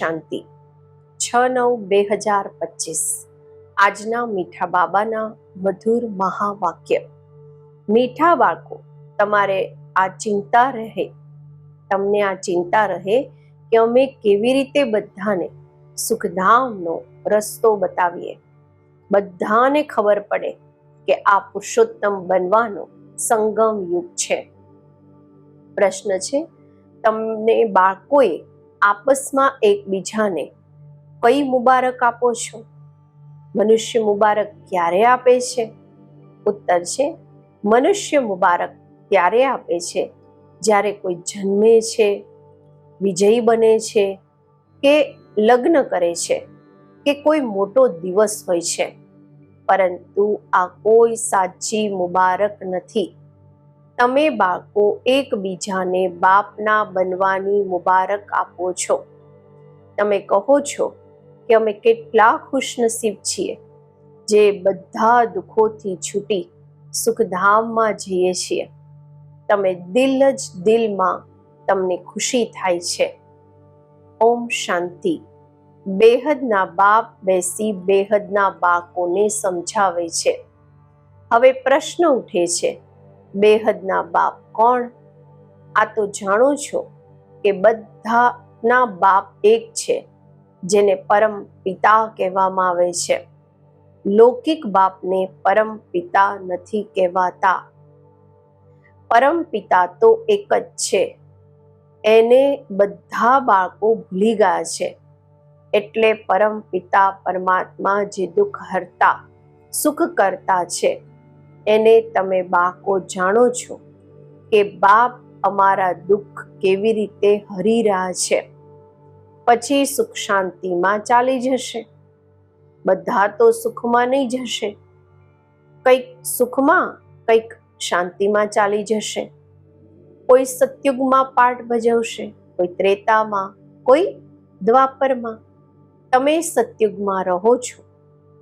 શાંતિ. છ નવ બે હજાર પચીસ. આજના મીઠા બાબાના મધુર મહાવાક્ય. મીઠા બાળકો, તમારે આ ચિંતા રહે. તમને આ ચિંતા રહે કે અમે કેવી રીતે બધાને સુખધામનો રસ્તો બતાવીએ. બધાને ખબર પડે કે આ પુરુષોત્તમ બનવાનો સંગમ યુગ છે. પ્રશ્ન છે, તમને બાળકોએ આપસમાં એકબીજાને કઈ મુબારક આપો છો? મનુષ્ય મુબારક ક્યારે આપે છે? ઉત્તર છે, મનુષ્ય મુબારક ત્યારે આપે છે જ્યારે કોઈ જન્મે છે, વિજયી બને છે કે લગ્ન કરે છે કે કોઈ મોટો દિવસ હોય છે. પરંતુ આ કોઈ સાચી મુબારક નથી. તમે બાળકો એકબીજાને બાપના બનવાની મુબારક આપો છો. તમે કહો છો કે અમે કેટલા ખુશનસીબ છીએ, જે બધા દુઃખોથી છૂટી સુખધામમાં જઈએ છીએ. તમે દિલ જ દિલમાં તમને ખુશી થાય છે. ઓમ શાંતિ. બેહદના બાપ બેસી બેહદના બાળકોને સમજાવે છે. હવે પ્રશ્ન ઉઠે છે બેહદના બાપ કોણ? આ તો જાણો છો કે બધાના બાપ એક છે, જેને પરમ પિતા કહેવામાં આવે છે. લૌકિક બાપને પરમ પિતા નથી કહેવાતા. પરમ પિતા તો એક જ છે. એને બધા બાળકો ભૂલી ગયા છે. એટલે પરમ પિતા પરમાત્મા જે દુઃખ હરતા, સુખ કરતા છે. એને તમે બાકો જાણો છો કે બાપ અમારા દુઃખ કેવી રીતે હરી રહ્યા છે. પછી સુખ શાંતિમાં ચાલી જશે. બધા તો સુખમાં નહીં જશે. કંઈક સુખમાં, કંઈક શાંતિમાં ચાલી જશે. કોઈ સત્યુગમાં પાઠ ભજવશે, કોઈ ત્રેતામાં, કોઈ દ્વાપરમાં. તમે સત્યુગમાં રહો છો,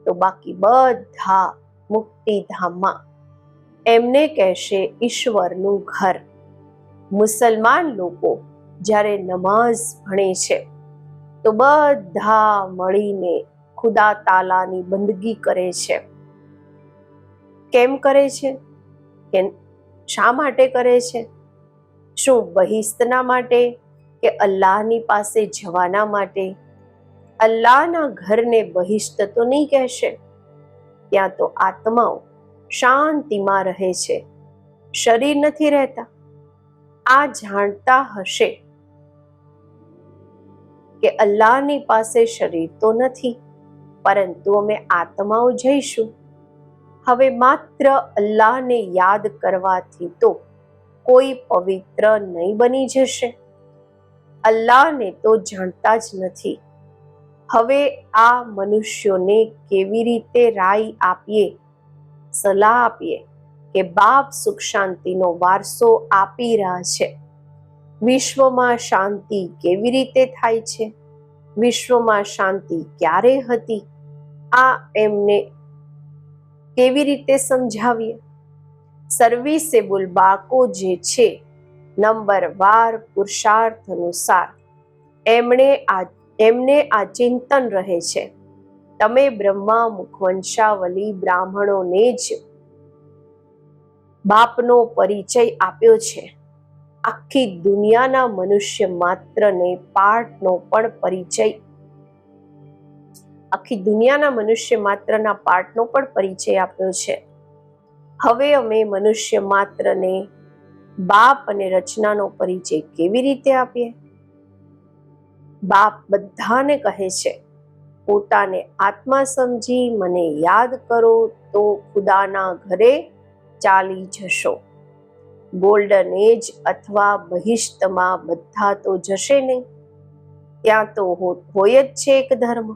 તો બાકી બધા મુક્તિધામમાં એમને કહેશે ઈશ્વરનું ઘર. મુસલમાન લોકો જ્યારે નમાઝ ભણે છે, તો બધા મળીને ખુદા તાલાની બંદગી કરે છે. કેમ કરે છે? કે શા માટે કરે છે? શું બહિસ્તના માટે કે અલ્લાહની પાસે જવાના માટે? અલ્લાહના ઘરને બહિષ્ત તો નહીં કહેશે? ત્યાં તો આત્માઓ શાંતિમાં રહે છે. શરીર નથી રહેતા. આ જાણતા હશે કે અલ્લાહની પાસે શરીર તો નથી, પરંતુ અમે આત્માઓ જઈશું. હવે માત્ર અલ્લાહને યાદ કરવાથી તો કોઈ પવિત્ર નહીં બની જશે. અલ્લાહને તો જાણતા જ નથી. હવે આ મનુષ્યોને કેવી રીતે રાય આપીએ? સલાહ આપીએ કે બાપ સુખ શાંતિનો વારસો આપી રહ્યા છે. વિશ્વમાં શાંતિ કેવી રીતે થાય છે? વિશ્વમાં શાંતિ ક્યારે હતી? આ એમને કેવી રીતે સમજાવીએ? સર્વિસેબલ બાળકો જે છે, નંબર વાર પુરુષાર્થ અનુસાર એમણે આ, એમને આ ચિંતન રહે છે. તમે બ્રહ્મા, મુખવંશાવલી, બ્રાહ્મણોને જ બાપનો પરિચય આપ્યો છે. આખી દુનિયાના મનુષ્ય માત્રને પાઠનો પણ પરિચય આખી દુનિયાના મનુષ્ય માત્રના પાઠનો પણ પરિચય આપ્યો છે. હવે અમે મનુષ્ય માત્રને બાપ અને રચનાનો પરિચય કેવી રીતે આપીએ? બાપ બધાને કહે છે પોતાને આત્મા સમજી મને યાદ કરો તો ખુદાના ઘરે ચાલી જશો. ગોલ્ડન એજ અથવા બહિષ્તમાં બધા તો જશે નહીં. ત્યાં તો હોય જ છે એક ધર્મ.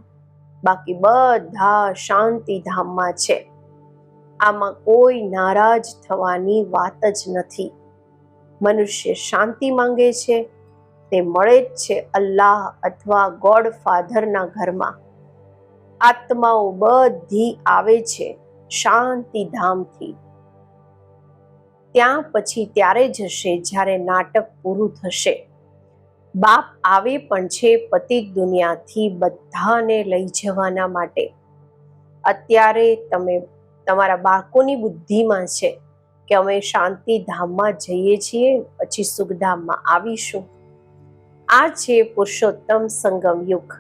બાકી બધા શાંતિધામમાં છે. આમાં કોઈ નારાજ થવાની વાત જ નથી. મનુષ્ય શાંતિ માંગે છે. તે મળે જ છે અલ્લાહ અથવા ગોડ ફાધરના ઘરમાં. આત્માઓ બધી આવે છે શાંતિધામથી. ત્યાં પછી ત્યારે જશે જ્યારે નાટક પૂરું થશે. બાપ આવે પણ છે પતિત દુનિયાથી બધાને લઈ જવાના માટે. અત્યારે તમે, તમારા બાળકોની બુદ્ધિમાં છે કે અમે શાંતિધામમાં જઈએ છીએ, પછી સુખધામમાં આવીશું. આ છે પુરુષોત્તમ સંગમ યુગ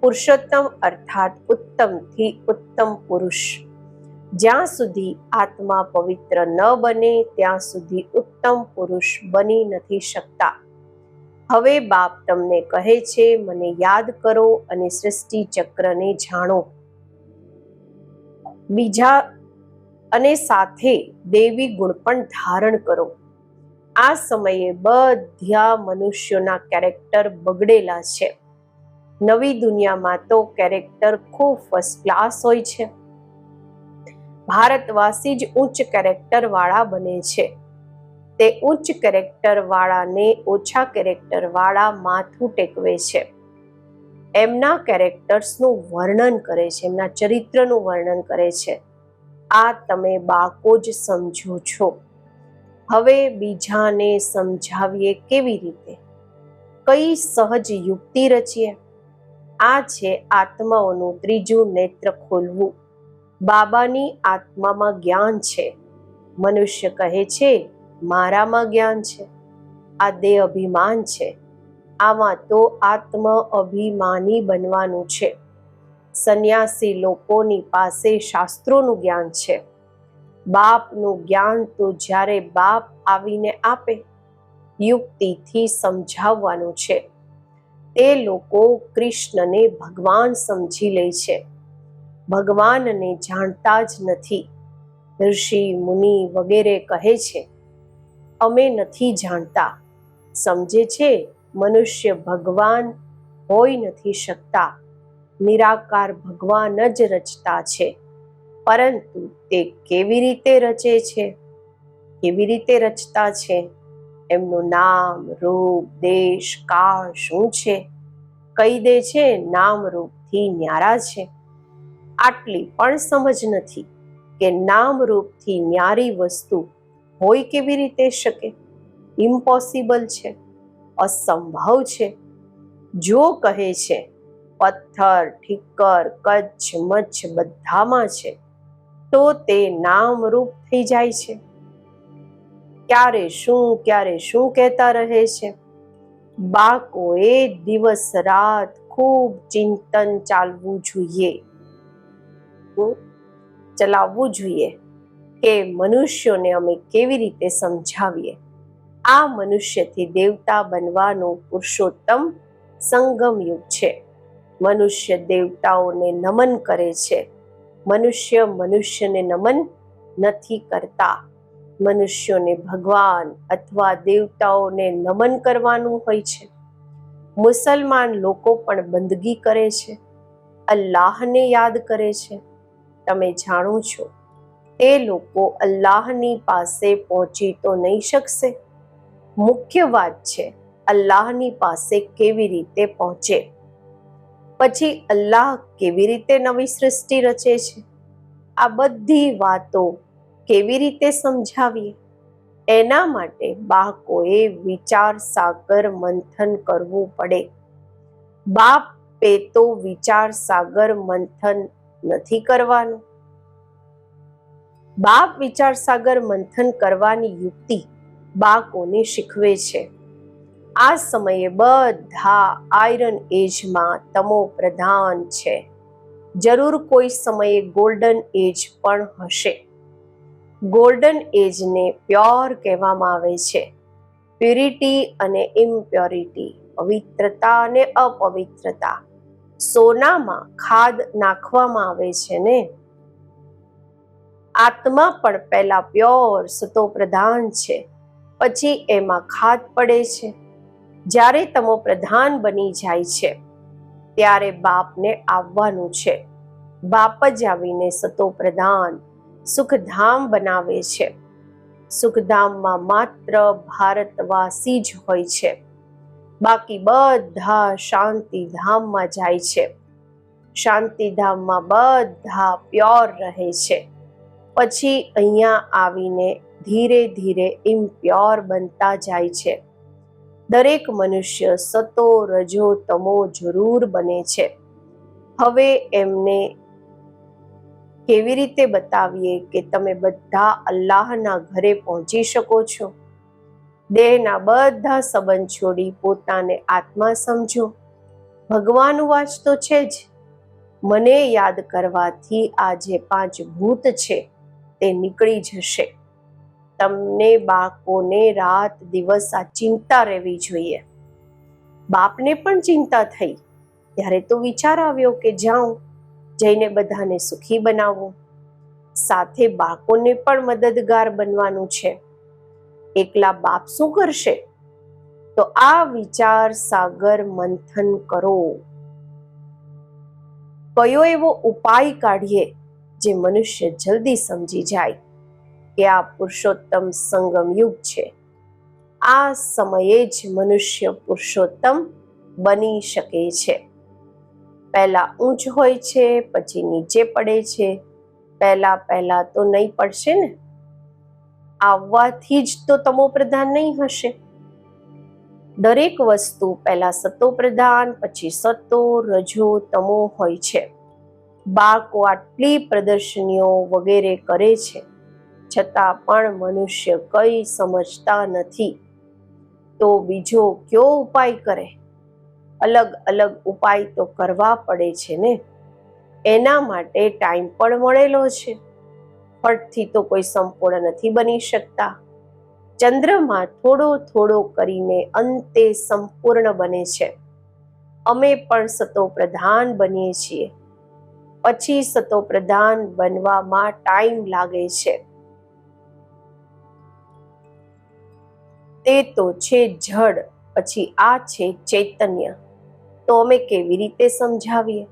પુરુષોત્તમ અર્થાત ઉત્તમથી ઉત્તમ પુરુષ. જ્યાં સુધી આત્મા પવિત્ર ન બને, ત્યાં સુધી ઉત્તમ પુરુષ બની નથી શકતા. હવે બાપ તમને કહે છે, મને યાદ કરો અને સૃષ્ટિ ચક્રને જાણો. બીજા, અને સાથે દેવી ગુણ પણ ધારણ કરો. આ સમયે બધા મનુષ્યોના કેરેક્ટર બગડેલા છે. નવી દુનિયામાં તો કેરેક્ટર ખૂબ ફર્સ્ટ ક્લાસ હોય છે. ભારતવાસી જ ઉચ્ચ કેરેક્ટર વાળા બને છે. તે ઉચ્ચ કેરેક્ટર વાળાને ઓછા કેરેક્ટર વાળા માથું ટેકવે છે. એમના કેરેક્ટર્સનું વર્ણન કરે છે, એમના ચરિત્રનું વર્ણન કરે છે. આ તમે બાકો જ સમજો છો. હવે બીજાને સમજાવીએ કેવી રીતે? કઈ સહજ યુક્તિ રચીએ? આ છે આત્માઓનું ત્રીજું નેત્ર ખોલવું. બાબાની આત્મામાં જ્ઞાન છે. મનુષ્ય કહે છે, મારામાં જ્ઞાન છે. આ દેહ અભિમાન છે. આમાં તો આત્મ અભિમાની બનવાનું છે. સંન્યાસી લોકોની પાસે શાસ્ત્રોનું જ્ઞાન છે. બાપનું જ્ઞાન તો જ્યારે બાપ આવીને આપે, યુક્તિથી સમજાવવાનું છે. તે લોકો કૃષ્ણને ભગવાન સમજી લે છે. ભગવાનને જાણતા જ નથી. ઋષિ, મુનિ વગેરે કહે છે, અમે નથી જાણતા. સમજે છે, મનુષ્ય ભગવાન હોઈ નથી શકતા. નિરાકાર ભગવાન જ રચતા છે. પરંતુ તે કેવી રીતે રચે છે? કેવી રીતે રચતા છે? એમનું નામ, રૂપ, દેશ, કાળ શું છે? કહી દે છે, નામ રૂપથી ન્યારા છે. આટલી પણ સમજ નથી કે નામ રૂપથી ન્યારી વસ્તુ હોય કેવી રીતે શકે. ઇમ્પોસિબલ છે, અસંભવ છે. જો કહે છે, પથ્થર ઠીકર કચ્છ, મચ્છ બધામાં છે, તો તે નામરૂપ થઈ જાય છે. ક્યારે શું ક્યારે શું કહેતા રહે છે? બાળકોએ દિવસ, રાત ખૂબ ચિંતન ચાલવું જોઈએ. ચલાવવું જોઈએ કે મનુષ્યોને અમે કેવી રીતે સમજાવીએ? આ મનુષ્યથી દેવતા બનવાનું પુરુષોત્તમ સંગમ યુગ છે. મનુષ્ય દેવતાઓને નમન કરે છે. મનુષ્ય મનુષ્યને નમન નથી કરતા. મનુષ્યોને ભગવાન અથવા દેવતાઓને નમન કરવાનું હોય છે. મુસલમાન લોકો પણ બંદગી કરે છે. અલ્લાહને યાદ કરે છે. તમે જાણો છો તે લોકો અલ્લાહની પાસે પહોંચી તો નહીં શકશે. મુખ્ય વાત છે, અલ્લાહની પાસે કેવી રીતે પહોંચે? પછી અલ્લાહ કેવી રીતે નવી સૃષ્ટિ રચે છે? આ બધી વાતો કેવી રીતે સમજાવીએ? એના માટે બાળકોએ વિચાર સાગર મંથન કરવું પડે. બાપ પે તો વિચાર સાગર મંથન નથી કરવાનું. બાપ વિચાર સાગર મંથન કરવાની યુક્તિ બાળકોને શીખવે છે. આ સમયે બધા આયરન એજમાં તમો પ્રધાન છે. જરૂર કોઈ સમયે ગોલ્ડન એજ પણ હશે. ગોલ્ડન એજને પ્યોર કહેવામાં આવે છે. પ્યુરિટી અને ઇમ્પ્યોરિટી, પવિત્રતા અને અપવિત્રતા. સોનામાં ખાદ નાખવામાં આવે છે ને? આત્મા પણ પહેલા પ્યોર સતો પ્રધાન છે, પછી એમાં ખાદ પડે છે. જ્યારે તમો પ્રધાન બની જાય છે, ત્યારે બાપને આવવાનું છે. બાપ જ આવીને સતો પ્રધાન સુખધામ બનાવે છે. સુખધામમાં માત્ર ભારતવાસી જ હોય છે. બાકી બધા શાંતિધામમાં જાય છે. શાંતિધામમાં બધા પ્યોર રહે છે. પછી અહીંયા આવીને ધીરે ધીરે ઇમ્પ્યોર બનતા જાય છે. દરેક મનુષ્ય સતો રજો તમો જરૂર બને છે. હવે એમને કેવી રીતે બતાવીએ કે તમે બધા અલ્લાહના ઘરે પહોંચી શકો છો? દેહના બધા સંબંધ છોડી પોતાને આત્મા સમજો. ભગવાન વાંચ તો છે જ. મને યાદ કરવાથી આ જે પાંચ ભૂત છે, તે નીકળી જશે. તમને બાળકોને રાત દિવસ આ ચિંતા રહેવી જોઈએ. બાપને પણ ચિંતા થઈ. ત્યારે તો વિચાર આવ્યો કે જાઉં. જઈને બધાને સુખી બનાવવું સાથે બાળકોને પણ મદદગાર બનવાનું છે. એકલા બાપ શું કરશે? તો આ વિચાર સાગર મંથન કરો. કયો એવો ઉપાય કાઢીએ જે મનુષ્ય જલ્દી સમજી જાય કે આ પુરુષોત્તમ સંગમ યુગ છે. આ સમયે જ મનુષ્ય પુરુષોત્તમ બની શકે છે. પહેલા ઊંચ હોય છે, પછી નીચે પડે છે. પહેલા પહેલા તો નહીં પડશે ને? આવવાથી જ તો તમો પ્રધાન નહીં હશે. દરેક વસ્તુ પહેલા સતો પ્રધાન, પછી સતો રજો, તમો હોય છે. બાળકો આટલી પ્રદર્શનીઓ વગેરે કરે છે. છતાં પણ મનુષ્ય કંઈ સમજતા નથી. તો બીજો કયો ઉપાય કરે? અલગ અલગ ઉપાય તો કરવા પડે છે ને? એના માટે ટાઈમ પણ મળેલો છે. ફટથી તો કોઈ સંપૂર્ણ નથી બની શકતા. ચંદ્રમાં થોડો થોડો કરીને અંતે સંપૂર્ણ બને છે. અમે પણ સતો પ્રધાન બનીએ છીએ. પછી સતો પ્રધાન બનવામાં ટાઈમ લાગે છે. તે તો છે જડ, પછી આ છે ચૈતન્ય. તો અમે કેવી રીતે સમજાવીએ?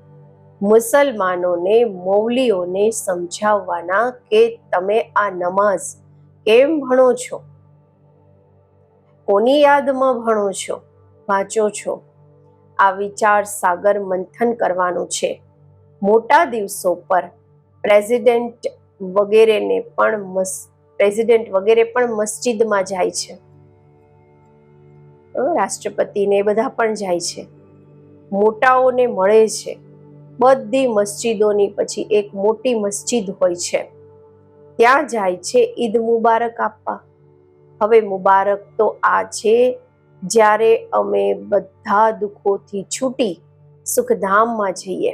મુસલમાનોને, મૌલીઓને સમજાવવાના કે તમે આ નમાઝ કેમ ભણો છો? કોની યાદમાં ભણો છો? વાંચો છો? આ વિચાર સાગર મંથન કરવાનું છે. મોટા દિવસો પર પ્રેસિડેન્ટ વગેરેને પણ મસ પ્રેસિડેન્ટ વગેરે પણ મસ્જિદમાં જાય છે. રાષ્ટ્રપતિને બધા પણ જાય છે. મોટાઓને મળે છે. બધી મસ્જિદોની પછી એક મોટી મસ્જિદ હોય છે. ત્યાં જાય છે ઈદ મુબારક આપવા. હવે મુબારક તો આ છે. જ્યારે અમે બધા દુઃખોથી છૂટી સુખધામમાં જઈએ.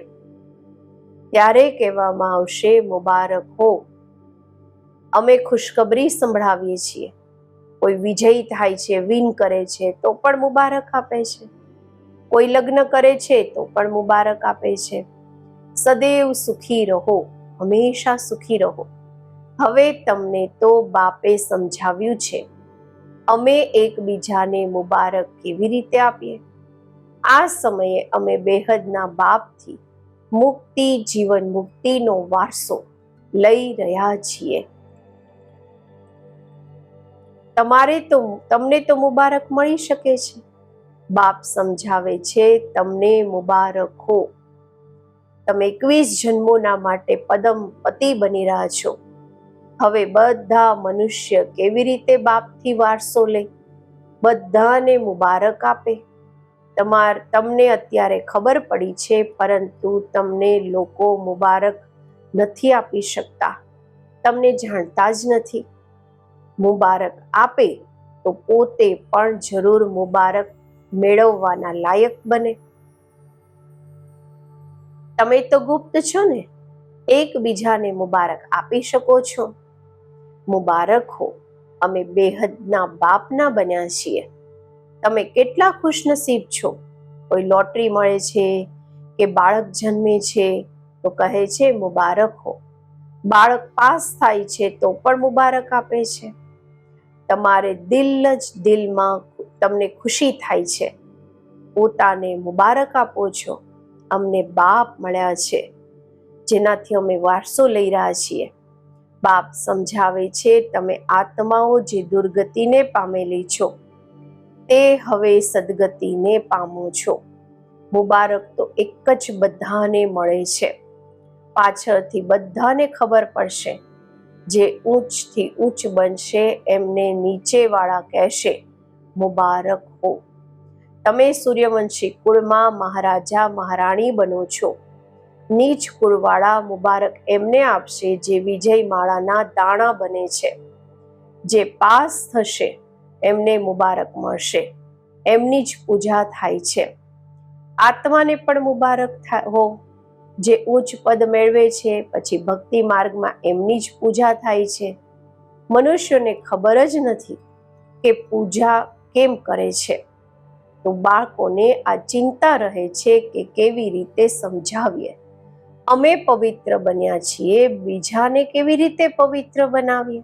ત્યારે કહેવામાં આવશે, મુબારક હો. અમે ખુશખબરી સંભળાવીએ છીએ. કોઈ વિજયી થાય છે, વિન કરે છે, તો પણ મુબારક આપે છે. કોઈ લગ્ન કરે છે તો પણ મુબારક આપે છે. સદૈવ સુખી રહો, હંમેશા સુખી રહો. હવે તમને તો બાપે સમજાવ્યું છે. અમે એકબીજાને મુબારક કેવી રીતે આપીએ? આ સમયે અમે બેહદના બાપથી મુક્તિ, જીવન મુક્તિનો વારસો લઈ રહ્યા છીએ. તમારે તો, તમને તો મુબારક મળી શકે છે. બાપ સમજાવે છે, તમને મુબારક હો. તમે એકવીસ જન્મોના માટે પદમ પતિ બની રહ્યા છો. હવે બધા મનુષ્ય કેવી રીતે બાપથી વારસો લે? બધાને મુબારક આપે. તમાર, તમને અત્યારે ખબર પડી છે, પરંતુ તમને લોકો મુબારક નથી આપી શકતા. તમને જાણતા જ નથી. મુબારક આપે તો પોતે પણ જરૂર મુબારક મેળવવાના લાયક બને. તમે તો ગુપ્ત છો ને, એકબીજાને મુબારક આપી શકો છો. મુબારક હો, અમે બેહદના બાપના બન્યા છીએ. તમે કેટલા ખુશનસીબ છો. કોઈ લોટરી મળે છે કે બાળક જન્મે છે તો કહે છે મુબારક હો. બાળક પાસ થાય છે તો પણ મુબારક આપે છે. તમારે દિલ જ દિલમાં તમને ખુશી થાય છે. પોતાને મુબારક આપો છો. અમને બાપ મળ્યા છે. જેનાથી અમે વારસો લઈ રહ્યા છીએ. બાપ સમજાવે છે, તમે આત્માઓ જે દુર્ગતિને પામેલી છો, તે હવે સદગતિને પામો છો. મુબારક તો એક જ બધાને મળે છે. પાછળથી બધાને ખબર પડશે. જે ઊંચથી ઊંચ બનશે, એમને નીચેવાળા કહેશે. મુબારક હો. તમે સૂર્યવંશી કુળમાં મહારાજા, મહારાણી બનો છો. નીચ કુળવાળા મુબારક એમને આપશે જે વિજય માળાના દાણા બને છે. જે પાસ થશે, એમને મુબારક મળશે. એમની જ પૂજા થાય છે. આત્માને પણ મુબારક હો. જે ઉચ્ચ પદ મેળવે છે, પછી ભક્તિ માર્ગમાં એમની જ પૂજા થાય છે. મનુષ્યોને ખબર જ નથી કે પૂજા કેમ કરે છે? તો બાળકોને આ ચિંતા રહે છે કે કેવી રીતે સમજાવીએ. અમે પવિત્ર બન્યા છીએ, બીજાને કેવી રીતે પવિત્ર બનાવીએ?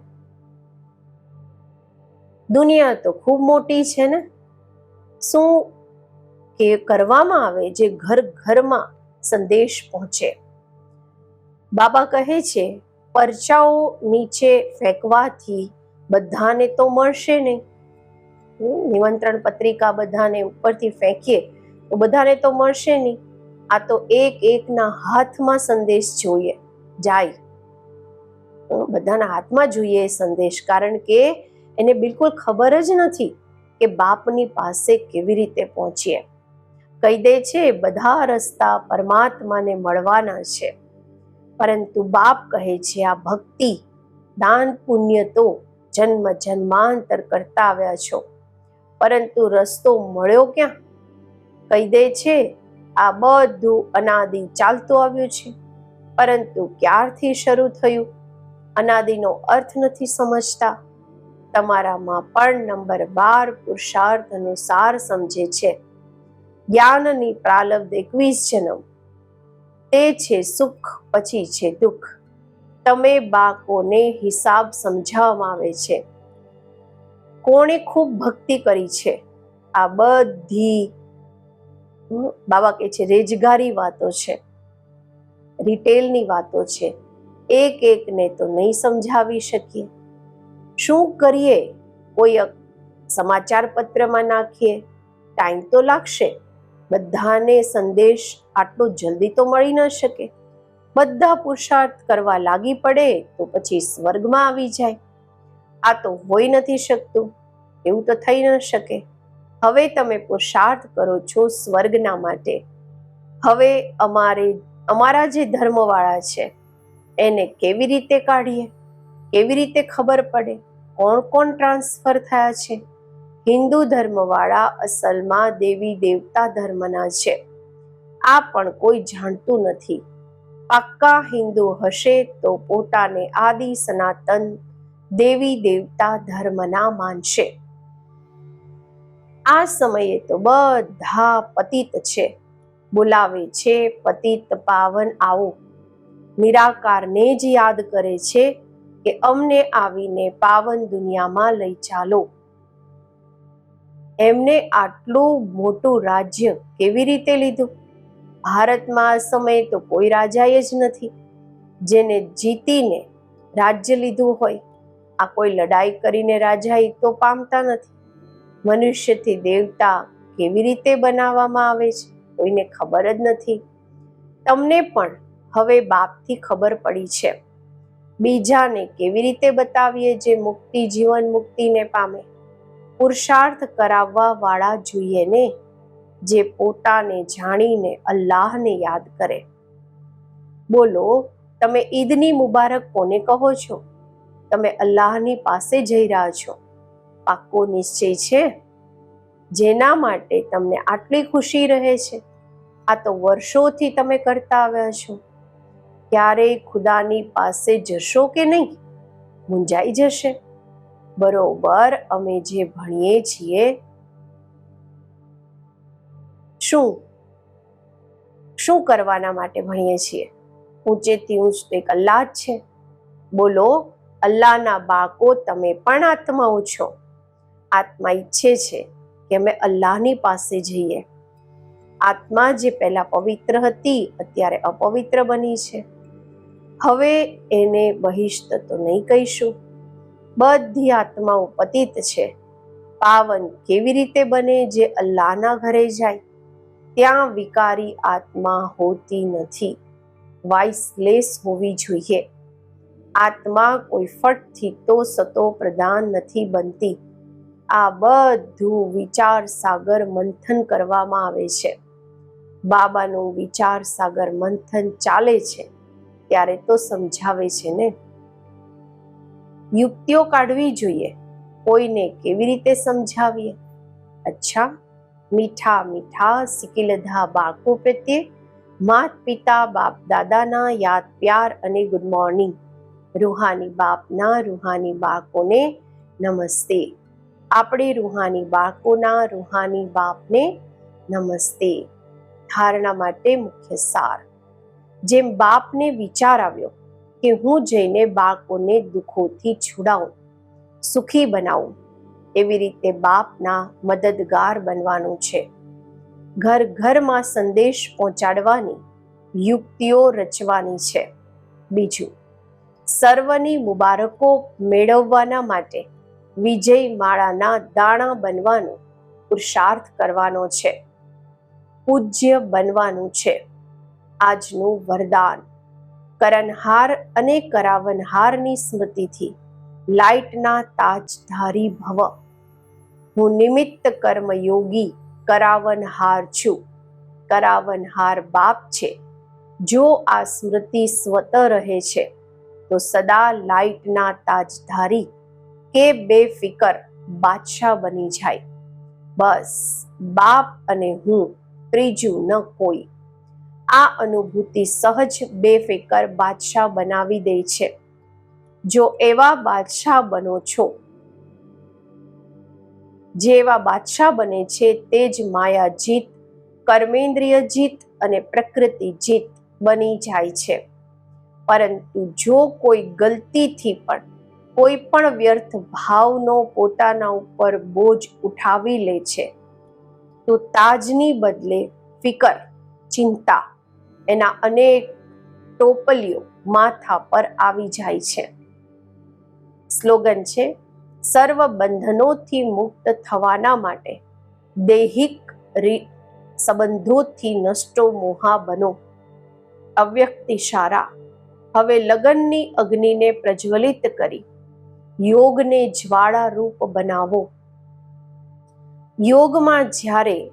દુનિયા તો ખૂબ મોટી છે ને? શું કે કરવામાં આવે જે ઘર ઘરમાં સંદેશ પહોંચે? બાબા કહે છે, પરચાઓ નીચે ફેંકવાથી બધાને તો મળશે નહીં. નિમંત્રણ પત્રિકા બધાને ઉપરથી ફેંકીએ, તો બધાને તો મળશે નહીં. આ તો એક એકના હાથમાં સંદેશ જોઈએ, જાય. બધાના હાથમાં જોઈએ સંદેશ, કારણ કે એને બિલકુલ ખબર જ નથી કે બાપની પાસે કેવી રીતે પહોંચીએ. કહી દે છે, બધા રસ્તા પરમાત્માને મળવાના છે. પરંતુ બાપ કહે છે, આ ભક્તિ, દાન, પુણ્ય તો જન્મ જન્માંતર કરતા આવ્યા છો. પરંતુ રસ્તો મળ્યો ક્યાં? કહી દે છે, આ બધું અનાદિ ચાલતું આવ્યું છે. પરંતુ ક્યારથી શરૂ થયું? અનાદિનો અર્થ નથી સમજતા. તમારામાં પણ નંબર બાર પુરુષાર્થ અનુસાર સમજે છે. જ્ઞાનની પ્રાલબ્ધ એકવીસ જન્મ. તે છે સુખ, પછી છે દુઃખ. તમે બાળકોને હિસાબ સમજાવવામાં આવે છે. કોણે ખૂબ ભક્તિ કરી છે? આ બધી બાબા કહે છે, રેજગારી વાતો છે. રિટેલની વાતો છે. એક એકને તો નહીં સમજાવી શકીએ. શું કરીએ? કોઈ સમાચાર પત્રમાં નાખીએ? ટાઈમ તો લાગશે. બધાને સંદેશ આટલો જલ્દી તો મળી ન શકે. બધા પુરુષાર્થ કરવા લાગી પડે તો પછી સ્વર્ગમાં આવી જાય. આ તો હોઈ નથી શકતું. એવું તો થઈ ન શકે. હવે તમે પુરુષાર્થ કરો છો સ્વર્ગના માટે. હવે અમારે, અમારા જે ધર્મવાળા છે, એને કેવી રીતે કાઢીએ? કેવી રીતે ખબર પડે? કોણ કોણ ટ્રાન્સફર થયા છે? હિન્દુ ધર્મવાળા અસલમાં દેવી દેવતા ધર્મના છે. આ પણ કોઈ જાણતું નથી. પાક્કા હિન્દુ હશે તો પોતાને આદિ સનાતન દેવી દેવતા ધર્મના માનશે આ સમયે તો બધા પતિત છે. બોલાવે છે પતિત પાવન આવો. નિરાકારને જ યાદ કરે છે કે અમને આવીને પાવન દુનિયામાં લઈ ચાલો. એમને આટલું મોટું રાજ્ય કેવી રીતે લીધું? ભારતમાં આ સમયે તો કોઈ રાજાએ જ નથી. જેને જીતીને રાજ્ય લીધું હોય આ કોઈ લડાઈ કરીને રાજાઈ તો પામતા નથી. મનુષ્યથી દેવતા કેવી રીતે બનાવવામાં આવે છે, કોઈને ખબર જ નથી. તમને પણ હવે બાપથી ખબર પડી છે. બીજાને કેવી રીતે બતાવીએ જે મુક્તિ, જીવન મુક્તિને પામે? પુરુષાર્થ કરાવવા વાળા જોઈએ ને, જે પોતાને જાણીને અલ્લાહને યાદ કરે. બોલો, તમે ઈદની મુબારક કોને કહો છો? તમે અલ્લાહની પાસે જઈ રહ્યા છો. પાક્કો નિશ્ચય છે, જેના માટે તમને આટલી ખુશી રહે છે. આ તો વર્ષોથી તમે કરતા આવ્યા છો. ક્યારેય ખુદાની પાસે જશો કે નહીં? મૂંઝાઈ જશે. બરોબર, અમે જે ભણીએ છીએ. શું? શું કરવાના માટે ભણીએ છીએ? ઊંચેથી ઊંચ તો એક અલ્લાહ જ છે. બોલો અલ્લાહના બાળકો તમે પણ આત્માઓ છો. આત્મા ઈચ્છે છે કે અમે અલ્લાહની પાસે જઈએ. આત્મા જે પહેલાં પવિત્ર હતી, અત્યારે અપવિત્ર બની છે. હવે એને બહિષ્ત તો નહીં કહીશું. બધી આત્માઓ પતિત છે. પાવન કેવી રીતે બને જે અલ્લાહના ઘરે જાય? ત્યાં વિકારી આત્મા હોતી નથી. વાઇસલેસ હોવી જોઈએ. આત્મા કોઈ ફટથી તો સતો પ્રદાન નથી બનતી. આ બધું વિચાર સાગર મંથન કરવામાં આવે છે. બાબાનું વિચાર સાગર મંથન ચાલે છે. ત્યારે તો સમજાવે છે ને? યુક્તિઓ કાઢવી જોઈએ. કોઈને કેવી રીતે સમજાવીએ? અચ્છા, મીઠા મીઠા સિકિલધા બાળકો પ્રત્યે માત પિતા બાપ દાદાના યાદ પ્યાર અને ગુડ મોર્નિંગ. રૂહાની બાપના રૂહાની બાળકોને નમસ્તે. આપણે રૂહાની બાળકોના રૂહાની બાપને નમસ્તે. ધારણા માટે મુખ્ય સાર. જેમ બાપને વિચાર આવ્યો કે હું જઈને બાળકોને દુઃખોથી છોડાવું, સુખી બનાવું, એવી રીતે બાપના મદદગાર બનવાનું છે. ઘર ઘરમાં સંદેશ પહોંચાડવાની યુક્તિઓ રચવાની છે. બીજું સર્વની મુબારકો મેળવવાના માટે વિજય માળાના દાણા બનવાનો પુરુષાર્થ કરવાનો છે. પૂજ્ય બનવાનું છે. આજનું વરદાન. કરનહાર અને કરાવનહારની સ્મૃતિથી લાઇટના તાજધારી ભવ. હું નિમિત્ત કર્મયોગી કરાવનહાર છું. કરાવનહાર બાપ છે. જો આ સ્મૃતિ સ્વત રહે છે તો સદા લાઇટના તાજધારી કે બેફિકર બાદશાહ બની જાય. બસ, બાપ અને હું ત્રીજું ન કોઈ. આ અનુભૂતિ સહજ બેફિકર બાદશાહ બનાવી દે છે. જો એવા બાદશાહ બનો છો, જેવા બાદશાહ બને છે, તે જ માયા જીત, કર્મેન્દ્રિય જીત અને પ્રકૃતિ જીત બની જાય છે. પરંતુ જો કોઈ ગલતીથી પણ કોઈ પણ વ્યર્થ ભાવનો પોતાના ઉપર બોજ ઉઠાવી લે છે, તો તાજની બદલે ફિકર, ચિંતા એના અનેક ટોપલીઓ માથા પર આવી જાય છે. સ્લોગન છે, સર્વ બંધનોથી મુક્ત થવાના માટે દૈહિક સંબંધોથી નષ્ટો મોહા બનો અવ્યક્તિ ઇશારા હવે લગનની અગ્નિને પ્રજ્વલિત કરી. યોગને જ્વાળા રૂપ બનાવો. યોગમાં જ્યારે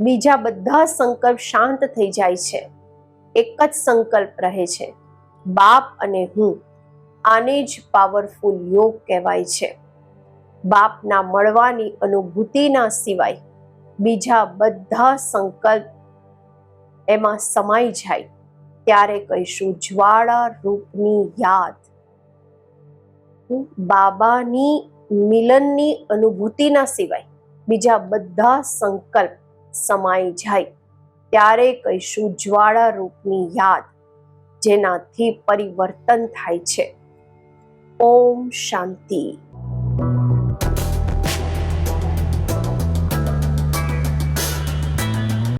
બીજા બધા સંકલ્પ શાંત થઈ જાય છે, એક જ સંકલ્પ રહે છે, બાપ અને હું, આને જ પાવરફુલ યોગ કહેવાય છે. બાપના મળવાની અનુભૂતિના સિવાય બીજા બધા સંકલ્પ એમાં સમાઈ જાય. ત્યારે કહીશું, જ્વાળા રૂપની યાદ. બાબાની મિલનની અનુભૂતિના સિવાય બીજા બધા સંકલ્પ સમાઈ જાય. ત્યારે કહીશું, જ્વાળા રૂપની યાદ જેનાથી પરિવર્તન થાય છે. ઓમ શાંતિ.